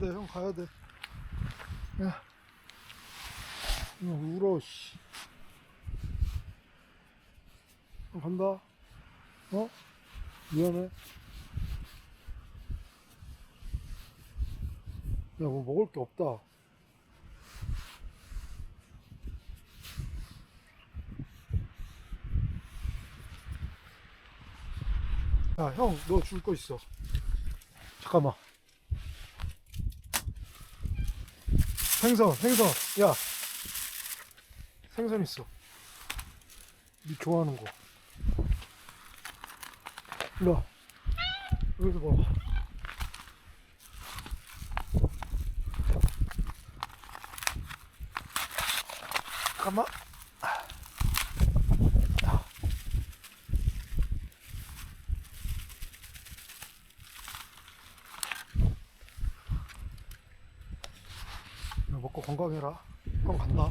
돼. 형 가야 돼. 야. 형 울어, 씨. 형 간다. 어? 미안해. 야, 뭐 먹을 게 없다. 야, 형, 너 줄 거 있어. 잠깐만. 생선, 생선. 야. 생선 있어. 니 좋아하는 거. 일로 와. 여기서 봐봐. 잠깐만. 먹고 건강해라. 형 간다.